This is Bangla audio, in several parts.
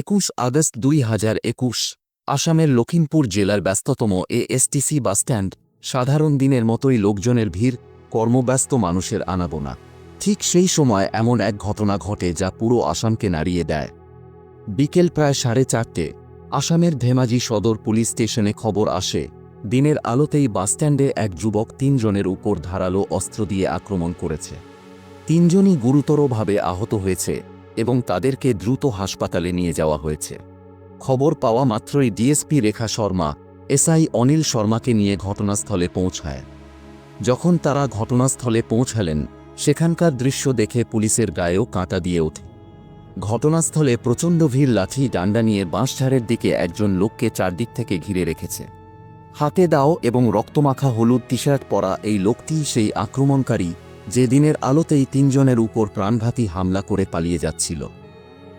একুশ আগস্ট দুই হাজার একুশ, আসামের লখিমপুর জেলার ব্যস্ততম এএসটিসি বাসস্ট্যান্ড সাধারণ দিনের মতোই লোকজনের ভিড়, কর্মব্যস্ত মানুষের আনাগোনা। ঠিক সেই সময় এমন এক ঘটনা ঘটে যা পুরো আসামকে নাড়িয়ে দেয়। বিকেল প্রায় সাড়ে চারটে, আসামের ধেমাজি সদর পুলিশ স্টেশনে খবর আসে, দিনের আলোতেই বাসস্ট্যান্ডে এক যুবক তিনজনের উপর ধারালো অস্ত্র দিয়ে আক্রমণ করেছে। তিনজনই গুরুতরভাবে আহত হয়েছে। এবং তাদেরকে দ্রুত হাসপাতালে নিয়ে যাওয়া হয়েছে। খবর পাওয়া মাত্রই ডিএসপি রেখা শর্মা, এসআই অনিল শর্মাকে নিয়ে ঘটনাস্থলে পৌঁছায়। যখন তারা ঘটনাস্থলে পৌঁছালেন, সেখানকার দৃশ্য দেখে পুলিশের গায়েও কাঁটা দিয়ে ওঠে। ঘটনাস্থলে প্রচণ্ড ভিড়, লাঠি, ডান্ডা নিয়ে বাঁশঝাড়ের দিকে একজন লোককে চারদিক থেকে ঘিরে রেখেছে। হাতে দাও এবং রক্তমাখা হলুদ টি শার্ট পরা এই লোকটিই সেই আক্রমণকারী যে দিনের আলোতেই তিনজনের উপর প্রাণঘাতী হামলা করে পালিয়ে যাচ্ছিল।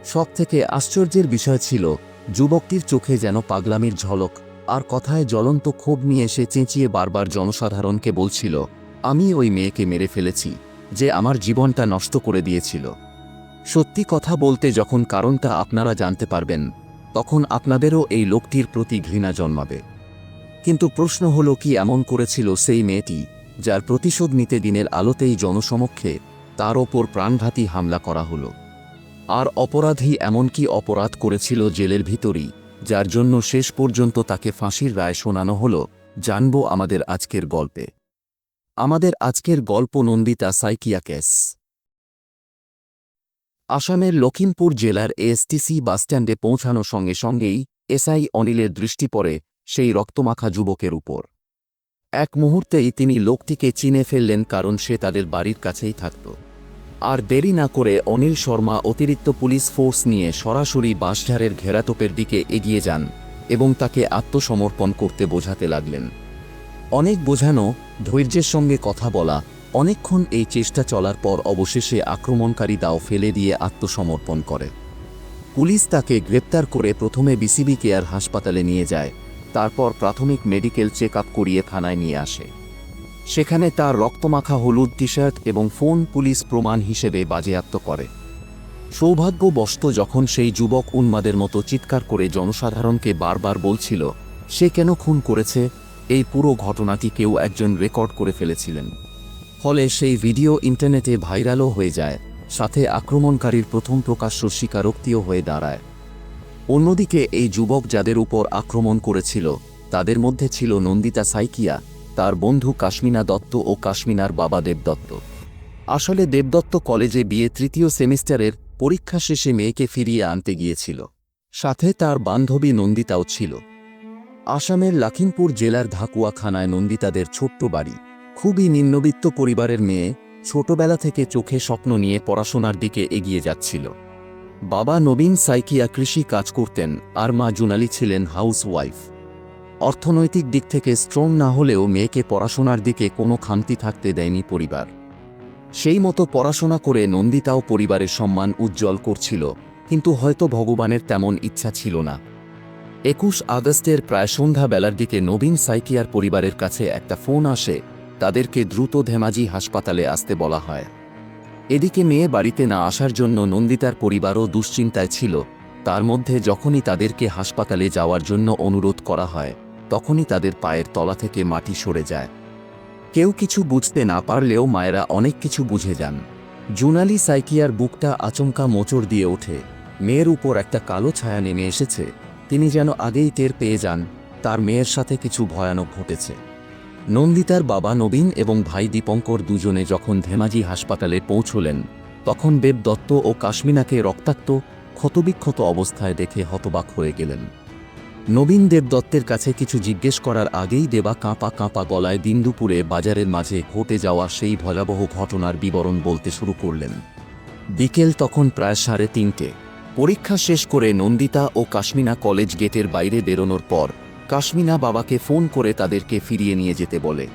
সব থেকে আশ্চর্যের বিষয় ছিল, যুবকটির চোখে যেন পাগলামির ঝলক, আর কথায় জ্বলন্ত ক্ষোভ নিয়ে সে চেঁচিয়ে বারবার জনসাধারণকে বলছিল, আমি ওই মেয়েকে মেরে ফেলেছি, যে আমার জীবনটা নষ্ট করে দিয়েছিল। সত্যি কথা বলতে যখন কারণটা আপনারা জানতে পারবেন, তখন আপনাদেরও এই লোকটির প্রতি ঘৃণা জন্মাবে। কিন্তু প্রশ্ন হল কি এমন করেছিল সেই মেয়েটি? যার প্রতিশোধ নিতে দিনের আলোতেই জনসমক্ষে তার ওপর প্রাণঘাতী হামলা করা হলো। আর অপরাধী এমন কি অপরাধ করেছিল জেলের ভিতরই, যার জন্য শেষ পর্যন্ত তাকে ফাঁসির রায় শোনানো হল। জানব আমাদের আজকের গল্পে। আমাদের আজকের গল্প নন্দিতা সাইকিয়া কেস আসামের লখিমপুর জেলার এএসটিসি বাসস্ট্যান্ডে পৌঁছানো সঙ্গে সঙ্গেই এসআই অনিলের দৃষ্টি পড়ে সেই রক্তমাখা যুবকের উপর। এক মুহূর্তেই তিনি লোকটিকে চিনে ফেললেন কারণ সে তাদের বাড়ির কাছেই থাকত। আর দেরি না করে অনিল শর্মা অতিরিক্ত পুলিশ ফোর্স নিয়ে সরাসরি বাঁশঝাড়ের ঘেরাতোপের দিকে এগিয়ে যান এবং তাকে আত্মসমর্পণ করতে বোঝাতে লাগলেন। অনেক বোঝানো, ধৈর্যের সঙ্গে কথা বলা, অনেকক্ষণ এই চেষ্টা চলার পর অবশেষে আক্রমণকারী দাও ফেলে দিয়ে আত্মসমর্পণ করে। পুলিশ তাকে গ্রেপ্তার করে প্রথমে বিসিবি কেয়ার হাসপাতালে নিয়ে যায় তারপর প্রাথমিক মেডিকেল চেক আপ করিয়ে থানায় নিয়ে আসে। সেখানে তার রক্তমাখা হলুদ টি শার্ট এবং ফোন পুলিশ প্রমাণ হিসেবে বাজেয়াপ্ত করে। সৌভাগ্যবশত যখন সেই যুবক উন্মাদের মতো চিৎকার করে জনসাধারণকে বারবার বলছিল, সে কেন খুন করেছে? এই পুরো ঘটনাটি কেউ একজন রেকর্ড করে ফেলেছিলেন। ফলে সেই ভিডিও ইন্টারনেটে ভাইরালও হয়ে যায়, সাথে আক্রমণকারীর প্রথম প্রকাশ্য স্বীকারোক্তিও হয়ে দাঁড়ায়। অন্যদিকে, এই যুবক যাদের উপর আক্রমণ করেছিল, তাদের মধ্যে ছিল নন্দিতা সাইকিয়া, তার বন্ধু কাশ্মিনা দত্ত ও কাশ্মিনার বাবা দেবদত্ত। আসলে দেবদত্ত কলেজে বিয়ে তৃতীয় সেমিস্টারের পরীক্ষা শেষে মেয়েকে ফিরিয়ে আনতে গিয়েছিল। সাথে তার বান্ধবী নন্দিতাও ছিল। আসামের লাখিমপুর জেলার ধাকুয়াখানায় নন্দিতাদের ছোট্ট বাড়ি। খুবই নিম্নবিত্ত পরিবারের মেয়ে ছোটবেলা থেকে চোখে স্বপ্ন নিয়ে পড়াশোনার দিকে এগিয়ে যাচ্ছিল। বাবা নবীন সাইকিয়া কৃষি কাজ করতেন আর মা জুনালি ছিলেন হাউস ওয়াইফ অর্থনৈতিক দিক থেকে স্ট্রং না হলেও মেয়েকে পড়াশোনার দিকে কোনো খামতি থাকতে দেয়নি পরিবার। সেই মতো পড়াশোনা করে নন্দিতাও পরিবারের সম্মান উজ্জ্বল করছিল, কিন্তু হয়তো ভগবানের তেমন ইচ্ছা ছিল না। একুশ আগস্টের প্রায় সন্ধ্যাবেলার দিকে নবীন সাইকিয়ার পরিবারের কাছে একটা ফোন আসে, তাদেরকে দ্রুত ধেমাজি হাসপাতালে আসতে বলা হয়। এদিকে মেয়ে বাড়িতে না আসার জন্য নন্দিতার পরিবারও দুশ্চিন্তায় ছিল। তার মধ্যে যখনই তাদেরকে হাসপাতালে যাওয়ার জন্য অনুরোধ করা হয়, তখনই তাদের পায়ের তলা থেকে মাটি সরে যায়। কেউ কিছু বুঝতে না পারলেও মায়েরা অনেক কিছু বুঝে যান। জুনালি সাইকিয়ার বুকটা আচমকা মোচড় দিয়ে ওঠে। মেয়ের উপর একটা কালো ছায়া নেমে এসেছে। তিনি যেন আগেই টের পেয়ে যান, তার মেয়ের সাথে কিছু ভয়ানক ঘটেছে। নন্দিতার বাবা নবীন এবং ভাই দীপঙ্কর দুজনে যখন ধেমাজি হাসপাতালে পৌঁছলেন, তখন দেব দত্ত ও কাশ্মিনাকে রক্তাক্ত, ক্ষতবিক্ষত অবস্থায় দেখে হতবাক হয়ে গেলেন। নবীন দেবদত্তের কাছে কিছু জিজ্ঞেস করার আগেই দেবা কাঁপা কাঁপা গলায় দিন দুপুরে বাজারের মাঝে ঘটে যাওয়া সেই ভয়াবহ ঘটনার বিবরণ বলতে শুরু করলেন। বিকেল তখন প্রায় সাড়ে তিনটে। পরীক্ষা শেষ করে নন্দিতা ও কাশ্মিনা কলেজ গেটের বাইরে বেরোনোর পর কাশ্মিনা বাবাকে ফোন করে তাদেরকে ফিরিয়ে নিয়ে যেতে বলে।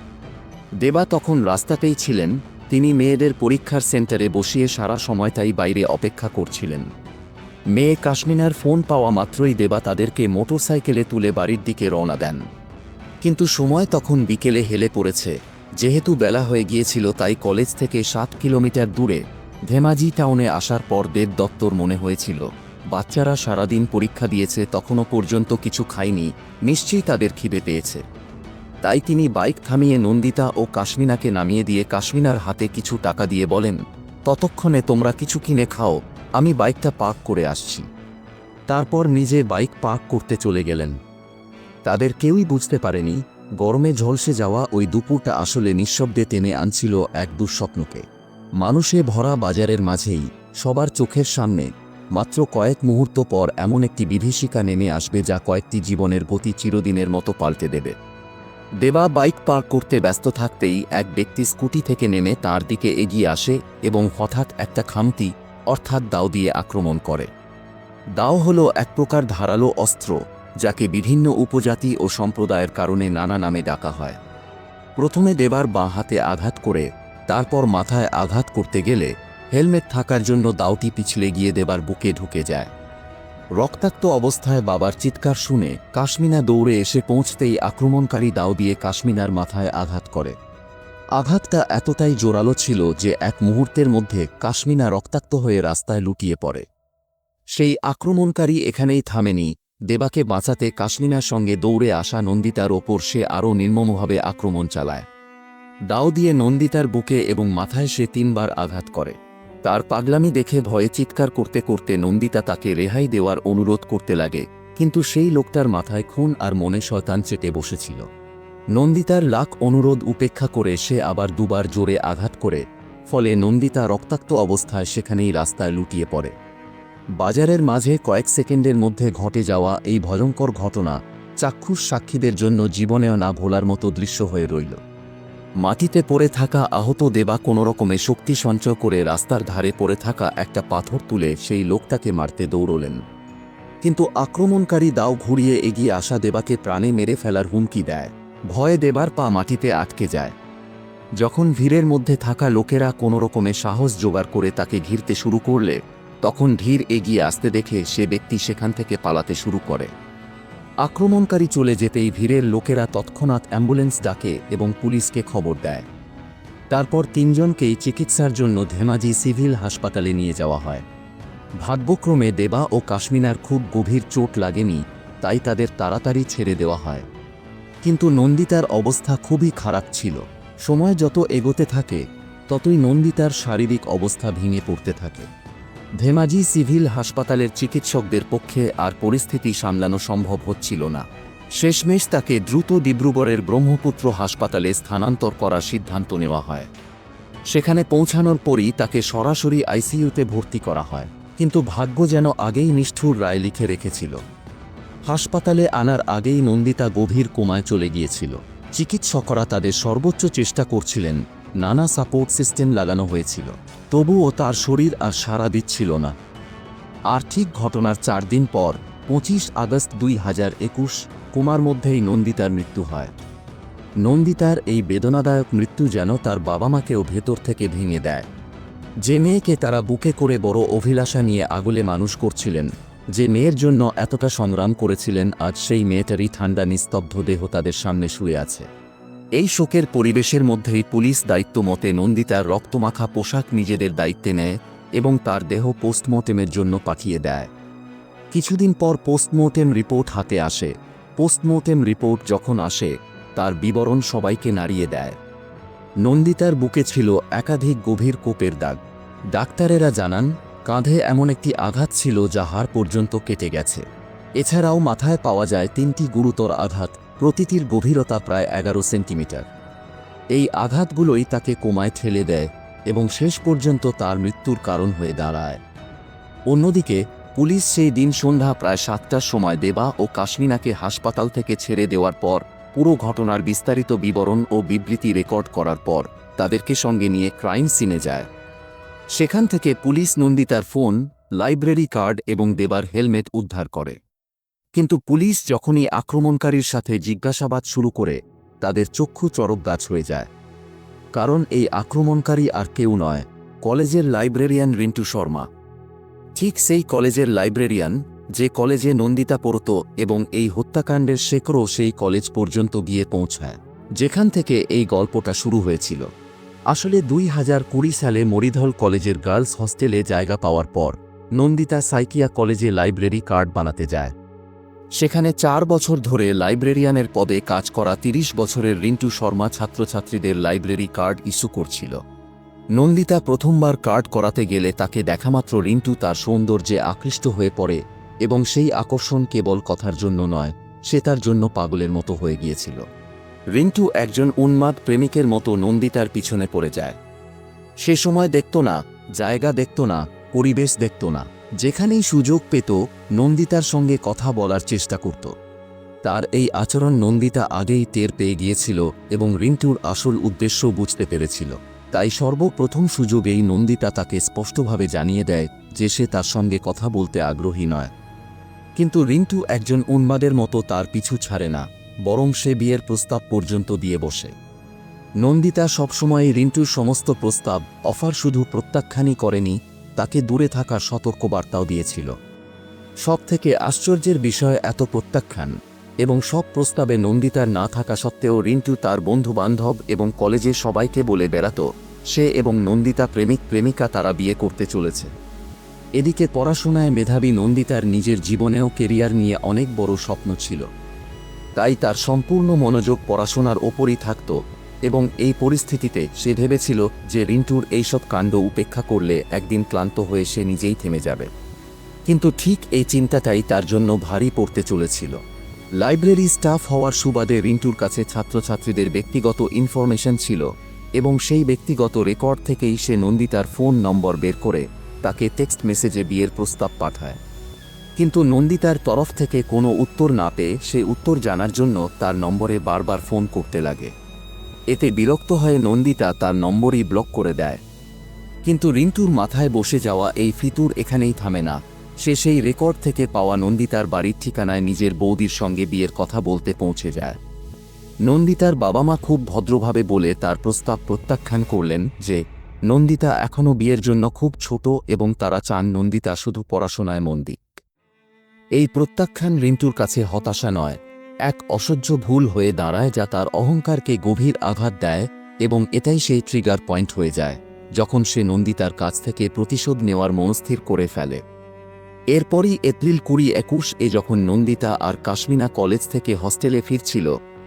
দেবা তখন রাস্তাতেই ছিলেন, তিনি মেয়েদের পরীক্ষার সেন্টারে বসিয়ে সারা সময়টাই বাইরে অপেক্ষা করছিলেন। মেয়ে কাশ্মিনার ফোন পাওয়া মাত্রই দেবা তাদেরকে মোটরসাইকেলে তুলে বাড়ির দিকে রওনা দেন। কিন্তু সময় তখন বিকেলে হেলে পড়েছে, যেহেতু বেলা হয়ে গিয়েছিল তাই কলেজ থেকে সাত কিলোমিটার দূরে ধেমাজি টাউনে আসার পর দেব দত্তর মনে হয়েছিল। বাচ্চারা সারাদিন পরীক্ষা দিয়েছে, তখনও পর্যন্ত কিছু খায়নি, নিশ্চয়ই তাদের খিদে পেয়েছে। তাই তিনি বাইক থামিয়ে নন্দিতা ও কাশ্মিনাকে নামিয়ে দিয়ে কাশ্মিনার হাতে কিছু টাকা দিয়ে বলেন, ততক্ষণে তোমরা কিছু কিনে খাও, আমি বাইকটা পার্ক করে আসছি। তারপর নিজে বাইক পার্ক করতে চলে গেলেন। তাদের কেউই বুঝতে পারেনি, গরমে ঝলসে যাওয়া ওই দুপুরটা আসলে নিঃশব্দে টেনে আনছিল এক দুঃস্বপ্নকে। মানুষে ভরা বাজারের মাঝেই, সবার চোখের সামনে মাত্র কয়েক মুহূর্ত পর এমন একটি বিভীষিকা নেমে আসবে যা কয়েকটি জীবনের গতি চিরদিনের মতো পাল্টে দেবে। দেবা বাইক পার্ক করতে ব্যস্ত থাকতেই এক ব্যক্তি স্কুটি থেকে নেমে তার দিকে এগিয়ে আসে এবং হঠাৎ একটা খামতি, অর্থাৎ দাও দিয়ে আক্রমণ করে। দাও হল এক প্রকার ধারালো অস্ত্র, যাকে বিভিন্ন উপজাতি ও সম্প্রদায়ের কারণে নানা নামে ডাকা হয়। প্রথমে দেবার বাঁ হাতে আঘাত করে, তারপর মাথায় আঘাত করতে গেলে হেলমেট থাকার জন্য দাওটি পিছলে গিয়ে দেবার বুকে ঢুকে যায়। রক্তাক্ত অবস্থায় বাবার চিৎকার শুনে কাশ্মিনা দৌড়ে এসে পৌঁছতেই আক্রমণকারী দাও দিয়ে কাশ্মিনার মাথায় আঘাত করে। আঘাতটা এতটাই জোরালো ছিল যে এক মুহূর্তের মধ্যে কাশ্মিনা রক্তাক্ত হয়ে রাস্তায় লুটিয়ে পড়ে। সেই আক্রমণকারী এখানেই থামেনি, দেবাকে বাঁচাতে কাশ্মিনার সঙ্গে দৌড়ে আসা নন্দিতার ওপর সে আরও নির্মমভাবে আক্রমণ চালায়। দাও দিয়ে নন্দিতার বুকে এবং মাথায় সে তিনবার আঘাত করে। তার পাগলামি দেখে ভয়ে চিৎকার করতে করতে নন্দিতা তাকে রেহাই দেওয়ার অনুরোধ করতে লাগে, কিন্তু সেই লোকটার মাথায় খুন আর মনে শয়তান চেটে বসেছিল। নন্দিতার লাখ অনুরোধ উপেক্ষা করে সে আবার দুবার জোরে আঘাত করে, ফলে নন্দিতা রক্তাক্ত অবস্থায় সেখানেই রাস্তায় লুটিয়ে পড়ে। বাজারের মাঝে কয়েক সেকেন্ডের মধ্যে ঘটে যাওয়া এই ভয়ঙ্কর ঘটনা চাক্ষুষ সাক্ষীদের জন্য জীবনেও না ভোলার মতো দৃশ্য হয়ে রইল। মাটিতে পড়ে থাকা আহত দেবা কোনোরকমে শক্তি সঞ্চয় করে রাস্তার ধারে পড়ে থাকা একটা পাথর তুলে সেই লোকটাকে মারতে দৌড়লেন। কিন্তু আক্রমণকারী দাও ঘুরিয়ে এগিয়ে আসা দেবাকে প্রাণে মেরে ফেলার হুমকি দেয়। ভয়ে দেবার পা মাটিতে আটকে যায়। যখন ভিড়ের মধ্যে থাকা লোকেরা কোনোরকমে সাহস জোগাড় করে তাকে ঘিরতে শুরু করলে, তখন ধীর এগিয়ে আসতে দেখে সে ব্যক্তি সেখান থেকে পালাতে শুরু করে। আক্রমণকারী চলে যেতেই ভিড়ের লোকেরা তৎক্ষণাৎ অ্যাম্বুলেন্স ডাকে এবং পুলিশকে খবর দেয়। তারপর তিনজনকেই চিকিৎসার জন্য ধেমাজি সিভিল হাসপাতালে নিয়ে যাওয়া হয়। ভাগ্যক্রমে দেবা ও কাশ্মিনার খুব গভীর চোট লাগেনি, তাই তাদের তাড়াতাড়ি ছেড়ে দেওয়া হয়। কিন্তু নন্দিতার অবস্থা খুবই খারাপ ছিল। সময় যত এগোতে থাকে, ততই নন্দিতার শারীরিক অবস্থা ভেঙে পড়তে থাকে। ধেমাজি সিভিল হাসপাতালের চিকিৎসকদের পক্ষে আর পরিস্থিতি সামলানো সম্ভব হচ্ছিল না। শেষমেশ তাকে দ্রুত ডিব্রুগড়ের ব্রহ্মপুত্র হাসপাতালে স্থানান্তর করার সিদ্ধান্ত নেওয়া হয়। সেখানে পৌঁছানোর পরই তাকে সরাসরি আইসিইউতে ভর্তি করা হয়, কিন্তু ভাগ্য যেন আগেই নিষ্ঠুর রায় লিখে রেখেছিল। হাসপাতালে আনার আগেই নন্দিতা গভীর কোমায় চলে গিয়েছিল। চিকিৎসকরা তাদের সর্বোচ্চ চেষ্টা করছিলেন, নানা সাপোর্ট সিস্টেম লাগানো হয়েছিল। তবুও তার শরীর আর সাড়া দিচ্ছিল না। আর্থিক ঘটনার চার দিন পর, পঁচিশ আগস্ট দুই হাজার একুশ, কুমার মধ্যেই নন্দিতার মৃত্যু হয়। নন্দিতার এই বেদনাদায়ক মৃত্যু যেন তার বাবা মাকেও ভেতর থেকে ভেঙে দেয়। যে মেয়েকে তারা বুকে করে বড় অভিলাষা নিয়ে আগুলে মানুষ করছিলেন, যে মেয়ের জন্য এতটা সংগ্রাম করেছিলেন, আজ সেই মেয়েটারই ঠান্ডা নিস্তব্ধ দেহ তাদের সামনে শুয়ে আছে। এই শোকের পরিবেশের মধ্যেই পুলিশ দায়িত্ব মতে নন্দিতার রক্তমাখা পোশাক নিজেদের দায়িত্বে নেয় এবং তার দেহ পোস্টমর্টেমের জন্য পাঠিয়ে দেয়। কিছুদিন পর পোস্টমর্টেম রিপোর্ট হাতে আসে। পোস্টমর্টেম রিপোর্ট যখন আসে, তার বিবরণ সবাইকে নাড়িয়ে দেয়। নন্দিতার বুকে ছিল একাধিক গভীর কোপের দাগ। ডাক্তারেরা জানান, কাঁধে এমন একটি আঘাত ছিল যা হাড় পর্যন্ত কেটে গেছে। এছাড়াও মাথায় পাওয়া যায় তিনটি গুরুতর আঘাত। প্রতিটির গভীরতা প্রায় এগারো সেন্টিমিটার। এই আঘাতগুলোই তাকে কোমায় ঠেলে দেয় এবং শেষ পর্যন্ত তার মৃত্যুর কারণ হয়ে দাঁড়ায়। অন্যদিকে, পুলিশ সেই দিন সন্ধ্যা প্রায় সাতটার সময় দেবা ও কাশ্মিনাকে হাসপাতাল থেকে ছেড়ে দেওয়ার পর, পুরো ঘটনার বিস্তারিত বিবরণ ও বিবৃতি রেকর্ড করার পর তাদেরকে সঙ্গে নিয়ে ক্রাইম সিনে যায়। সেখান থেকে পুলিশ নন্দিতার ফোন, লাইব্রেরি কার্ড এবং দেবার হেলমেট উদ্ধার করে। কিন্তু পুলিশ যখনই আক্রমণকারীর সাথে জিজ্ঞাসাবাদ শুরু করে, তাদের চক্ষু চরক গাছ হয়ে যায়। কারণ এই আক্রমণকারী আর কেউ নয়, কলেজের লাইব্রেরিয়ান রিন্টু শর্মা। ঠিক সেই কলেজের লাইব্রেরিয়ান, যে কলেজে নন্দিতা পড়ত এবং এই হত্যাকাণ্ডের শেকড়ও সেই কলেজ পর্যন্ত গিয়ে পৌঁছায়, যেখান থেকে এই গল্পটা শুরু হয়েছিল। আসলে দুই হাজার কুড়ি সালে মরিধল কলেজের গার্লস হস্টেলে জায়গা পাওয়ার পর, নন্দিতা সাইকিয়া কলেজে লাইব্রেরি কার্ড বানাতে যায়। সেখানে চার বছর ধরে লাইব্রেরিয়ানের পদে কাজ করা তিরিশ বছরের রিন্টু শর্মা ছাত্রছাত্রীদের লাইব্রেরি কার্ড ইস্যু করছিল। নন্দিতা প্রথমবার কার্ড করাতে গেলে তাকে দেখামাত্র রিন্টু তার সৌন্দর্যে আকৃষ্ট হয়ে পড়ে এবং সেই আকর্ষণ কেবল কথার জন্য নয়, সে তার জন্য পাগলের মতো হয়ে গিয়েছিল। রিন্টু একজন উন্মাদ প্রেমিকের মতো নন্দিতার পিছনে পড়ে যায়। সে সময় দেখত না, জায়গা দেখত না, পরিবেশ দেখত না। যেখানেই সুযোগ পেত, নন্দিতার সঙ্গে কথা বলার চেষ্টা করত। তার এই আচরণ নন্দিতা আগেই টের পেয়ে গিয়েছিল এবং রিন্টুর আসল উদ্দেশ্য বুঝতে পেরেছিল। তাই সর্বপ্রথম সুযোগেই নন্দিতা তাকে স্পষ্টভাবে জানিয়ে দেয় যে সে তার সঙ্গে কথা বলতে আগ্রহী নয়। কিন্তু রিন্টু একজন উন্মাদের মতো তার পিছু ছাড়ে না, বরং সে বিয়ের প্রস্তাব পর্যন্ত দিয়ে বসে। নন্দিতা সবসময় রিন্টুর সমস্ত প্রস্তাব, অফার শুধু প্রত্যাখ্যানই করেনি তাকে দূরে থাকার সতর্কবার্তাও দিয়েছিল। সব থেকে আশ্চর্যের বিষয় এত প্রত্যাখ্যান এবং সব প্রস্তাবে নন্দিতার না থাকা সত্ত্বেও রিন্টু তার বন্ধুবান্ধব এবং কলেজে সবাইকে বলে বেড়াত, সে এবং নন্দিতা প্রেমিক প্রেমিকা তারা বিয়ে করতে চলেছে। এদিকে পড়াশোনায় মেধাবী নন্দিতার নিজের জীবনেও কেরিয়ার নিয়ে অনেক বড় স্বপ্ন ছিল। তাই তার সম্পূর্ণ মনোযোগ পড়াশোনার ওপরই থাকত এবং এই পরিস্থিতিতে সে ভেবেছিল যে রিন্টুর এইসব কাণ্ড উপেক্ষা করলে একদিন ক্লান্ত হয়ে সে নিজেই থেমে যাবে। কিন্তু ঠিক এই চিন্তাটাই তার জন্য ভারী পড়তে চলেছিল। লাইব্রেরি স্টাফ হওয়ার সুবাদে রিন্টুর কাছে ছাত্রছাত্রীদের ব্যক্তিগত ইনফরমেশন ছিল এবং সেই ব্যক্তিগত রেকর্ড থেকেই সে নন্দিতার ফোন নম্বর বের করে তাকে টেক্সট মেসেজে বিয়ের প্রস্তাব পাঠায়। কিন্তু নন্দিতার তরফ থেকে কোনো উত্তর না পেয়ে সে উত্তর জানার জন্য তার নম্বরে বারবার ফোন করতে লাগে। এতে বিরক্ত হয়ে নন্দিতা তার নম্বরই ব্লক করে দেয়। কিন্তু রিন্টুর মাথায় বসে যাওয়া এই ফিতুর এখানেই থামে না। সে সেই রেকর্ড থেকে পাওয়া নন্দিতার বাড়ির ঠিকানায় নিজের বৌদির সঙ্গে বিয়ের কথা বলতে পৌঁছে যায়। নন্দিতার বাবা মা খুব ভদ্রভাবে বলে তার প্রস্তাব প্রত্যাখ্যান করলেন যে, নন্দিতা এখনও বিয়ের জন্য খুব ছোট এবং তারা চান নন্দিতা শুধু পড়াশোনায় মন দিক। এই প্রত্যাখ্যান রিন্টুর কাছে হতাশা নয় এক অসহ্য ভুল হয়ে দাঁড়ায় যা তার অহংকারকে গভীর আঘাত দেয় এবং এটাই সেই ট্রিগার পয়েন্ট হয়ে যায়, যখন সে নন্দিতার কাছ থেকে প্রতিশোধ নেওয়ার মনস্থির করে ফেলে। এরপরই এপ্রিল কুড়ি একুশ এ যখন নন্দিতা আর কাশ্মিনা কলেজ থেকে হস্টেলে ফিরছিল,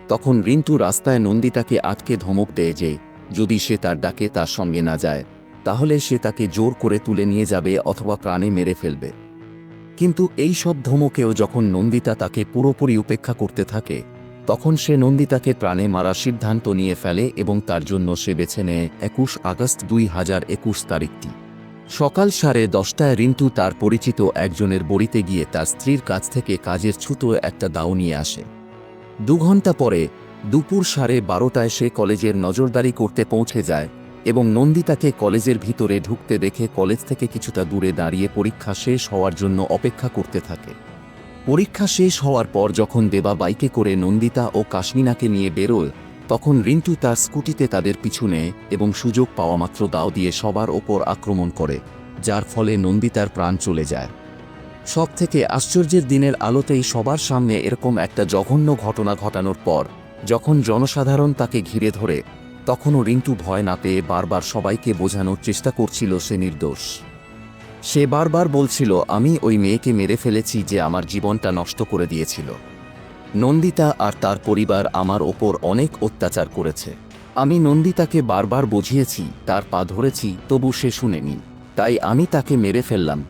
তখন রিন্টু রাস্তায় নন্দিতাকে আটকে ধমক দেয় যে, যদি সে তার ডাকে তার সঙ্গে না যায়, তাহলে সে তাকে জোর করে তুলে নিয়ে যাবে অথবা প্রাণে মেরে ফেলবে। কিন্তু এই সব ধমকেও যখন নন্দিতা তাকে পুরোপুরি উপেক্ষা করতে থাকে, তখন সে নন্দিতাকে প্রাণে মারার সিদ্ধান্ত নিয়ে ফেলে এবং তার জন্য সে বেছে নেয় একুশ আগস্ট দুই হাজার একুশ তারিখটি। সকাল সাড়ে দশটায় রিন্টু তার পরিচিত একজনের বড়িতে গিয়ে তার স্ত্রীর কাছ থেকে কাজের ছুতো একটা দাও নিয়ে আসে। দু ঘণ্টা পরে, দুপুর সাড়ে বারোটায় সে কলেজের নজরদারি করতে পৌঁছে যায় এবং নন্দিতাকে কলেজের ভিতরে ঢুকতে দেখে কলেজ থেকে কিছুটা দূরে দাঁড়িয়ে পরীক্ষা শেষ হওয়ার জন্য অপেক্ষা করতে থাকে। পরীক্ষা শেষ হওয়ার পর যখন দেবা বাইকে করে নন্দিতা ও কাশ্মিনাকে নিয়ে বেরোয়, তখন রিন্টু তার স্কুটিতে তাদের পিছু নেয় এবং সুযোগ পাওয়া মাত্র দাও দিয়ে সবার ওপর আক্রমণ করে, যার ফলে নন্দিতার প্রাণ চলে যায়। সব থেকে আশ্চর্যের দিনের আলোতেই সবার সামনে এরকম একটা জঘন্য ঘটনা ঘটানোর পর, যখন জনসাধারণ তাকে ঘিরে ধরে তখনও রিন্টু ভয় না পেয়ে বারবার সবাইকে বোঝানোর চেষ্টা করছিল সে নির্দোষ। সে বারবার বলছিল, আমি ওই মেয়েকে মেরে ফেলেছি যে আমার জীবনটা নষ্ট করে দিয়েছিল। নন্দিতা আর তার পরিবার আমার ওপর অনেক অত্যাচার করেছে। আমি নন্দিতাকে বারবার বুঝিয়েছি, তার পা ধরেছি, তবু সে শুনেনি। তাই আমি তাকে মেরে ফেললাম।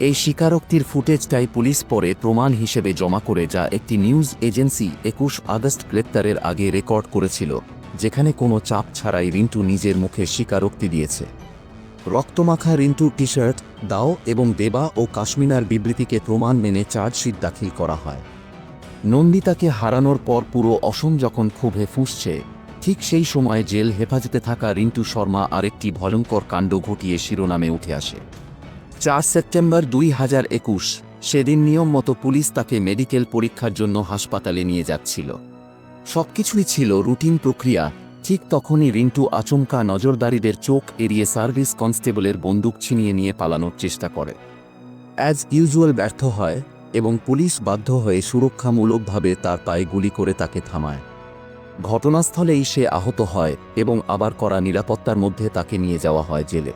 এই স্বীকারোক্তির ফুটেজটাই পুলিশ পরে প্রমাণ হিসেবে জমা করে যা একটি নিউজ এজেন্সি একুশ আগস্ট গ্রেপ্তারের আগে রেকর্ড করেছিল। যেখানে কোনো চাপ ছাড়াই রিন্টু নিজের মুখে স্বীকারোক্তি দিয়েছে। রক্তমাখা রিন্টু টি শার্ট দাও এবং দেবা ও কাশ্মিনার বিবৃতিকে প্রমাণ মেনে চার্জশিট দাখিল করা হয়। নন্দিতাকে হারানোর পর পুরো অসম যখন ক্ষোভে ফুঁসছে, ঠিক সেই সময় জেল হেফাজতে থাকা রিন্টু শর্মা আরেকটি ভয়ঙ্কর কাণ্ড ঘটিয়ে শিরোনামে উঠে আসে। চার সেপ্টেম্বর দুই হাজার একুশ, সেদিন নিয়ম মতো পুলিশ তাকে মেডিকেল পরীক্ষার জন্য হাসপাতালে নিয়ে যাচ্ছিল। সবকিছুই ছিল রুটিন প্রক্রিয়া। ঠিক তখনই রিন্টু আচমকা নজরদারিদের চোখ এড়িয়ে সার্ভিস কনস্টেবলের বন্দুক ছিনিয়ে নিয়ে পালানোর চেষ্টা করে। অ্যাজ ইউজুয়াল ব্যর্থ হয় এবং পুলিশ বাধ্য হয়ে সুরক্ষামূলকভাবে তার পায়ে গুলি করে তাকে থামায়। ঘটনাস্থলেই সে আহত হয় এবং আবার করা নিরাপত্তার মধ্যে তাকে নিয়ে যাওয়া হয় জেলে।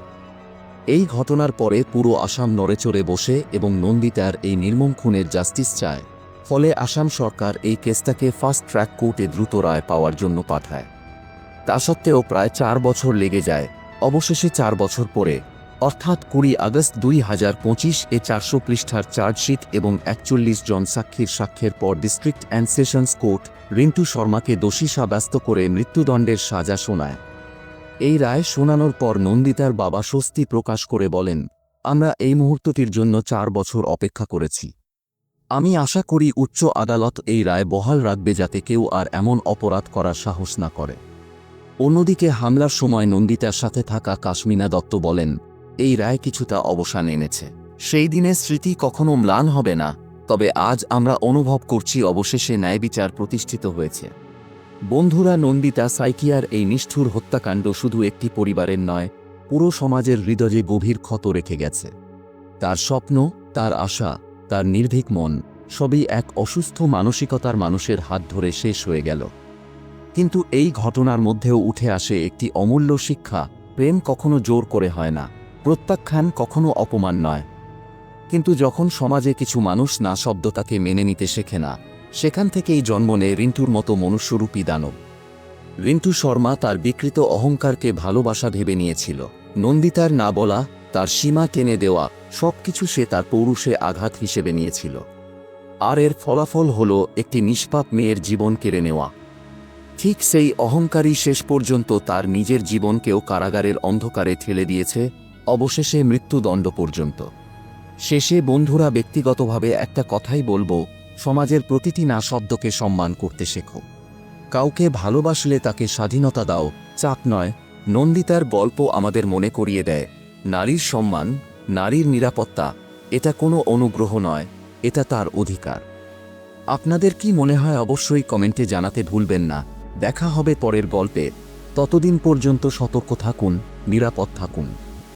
এই ঘটনার পরে পুরো আসাম নড়েচড়ে বসে এবং নন্দিতার এই নির্মম খুনের জাস্টিস চায়। ফলে আসাম সরকার এই কেসটাকে ফাস্ট ট্র্যাক কোর্টে দ্রুত রায় পাওয়ার জন্য পাঠায়। তা সত্ত্বেও প্রায় চার বছর লেগে যায়। অবশেষে চার বছর পরে, অর্থাৎ কুড়ি আগস্ট দুই হাজার পঁচিশ এ চারশো পৃষ্ঠার চার্জশিট এবং একচল্লিশ জন সাক্ষীর সাক্ষ্যের পর district and sessions court Rintu শর্মাকে দোষী সাব্যস্ত করে মৃত্যুদণ্ডের সাজা শোনায়। এই রায় শোনানোর পর নন্দিতার বাবা স্বস্তি প্রকাশ করে বলেন, আমরা এই মুহূর্তটির জন্য চার বছর অপেক্ষা করেছি। আমি আশা করি উচ্চ আদালত এই রায় বহাল রাখবে যাতে কেউ আর এমন অপরাধ করার সাহস না করে। অন্যদিকে হামলার সময় নন্দিতার সাথে থাকা কাশ্মীনা দত্ত বলেন, এই রায় কিছুটা অবসান এনেছে। সেই দিনের স্মৃতি কখনো ম্লান হবে না, তবে আজ আমরা অনুভব করছি অবশেষে ন্যায় বিচার প্রতিষ্ঠিত হয়েছে। বন্ধুরা, নন্দিতা সাইকিয়ার এই নিষ্ঠুর হত্যাকাণ্ড শুধু একটি পরিবারের নয়, পুরো সমাজের হৃদয়ে গভীর ক্ষত রেখে গেছে। তার স্বপ্ন, তার আশা তার নির্ভীক মন সবই এক অসুস্থ মানসিকতার মানুষের হাত ধরে শেষ হয়ে গেল। কিন্তু এই ঘটনার মধ্যেও উঠে আসে একটি অমূল্য শিক্ষা, প্রেম কখনো জোর করে হয় না, প্রত্যাখ্যান কখনো অপমান নয়। কিন্তু যখন সমাজে কিছু মানুষ না শব্দটাকে মেনে নিতে শেখে না, সেখান থেকেই জন্ম নেয় রিন্টুর মতো মনুষ্যরূপী দানব। রিন্টু শর্মা তার বিকৃত অহংকারকে ভালোবাসা ভেবে নিয়েছিল। নন্দিতার না বলা তার সীমা টেনে দেওয়া সবকিছু সে তার পৌরুষে আঘাত হিসেবে নিয়েছিল। আর এর ফলাফল হল একটি নিষ্পাপ মেয়ের জীবন কেড়ে নেওয়া। ঠিক সেই অহংকারী শেষ পর্যন্ত তার নিজের জীবনকেও কারাগারের অন্ধকারে ঠেলে দিয়েছে, অবশেষে মৃত্যুদণ্ড পর্যন্ত। শেষে বন্ধুরা ব্যক্তিগতভাবে একটা কথাই বলব, সমাজের প্রতিটি না শব্দকে সম্মান করতে শেখো। কাউকে ভালোবাসলে তাকে স্বাধীনতা দাও, চাপ নয়, নন্দিতার গল্প আমাদের মনে করিয়ে দেয়। নারীর সম্মান, নারীর নিরাপত্তা, এটা কোনো অনুগ্রহ নয়, এটা তার অধিকার। আপনাদের কি মনে হয় অবশ্যই কমেন্টে জানাতে ভুলবেন না। দেখা হবে পরের গল্পে। ততদিন পর্যন্ত সতর্ক থাকুন, নিরাপদ থাকুন।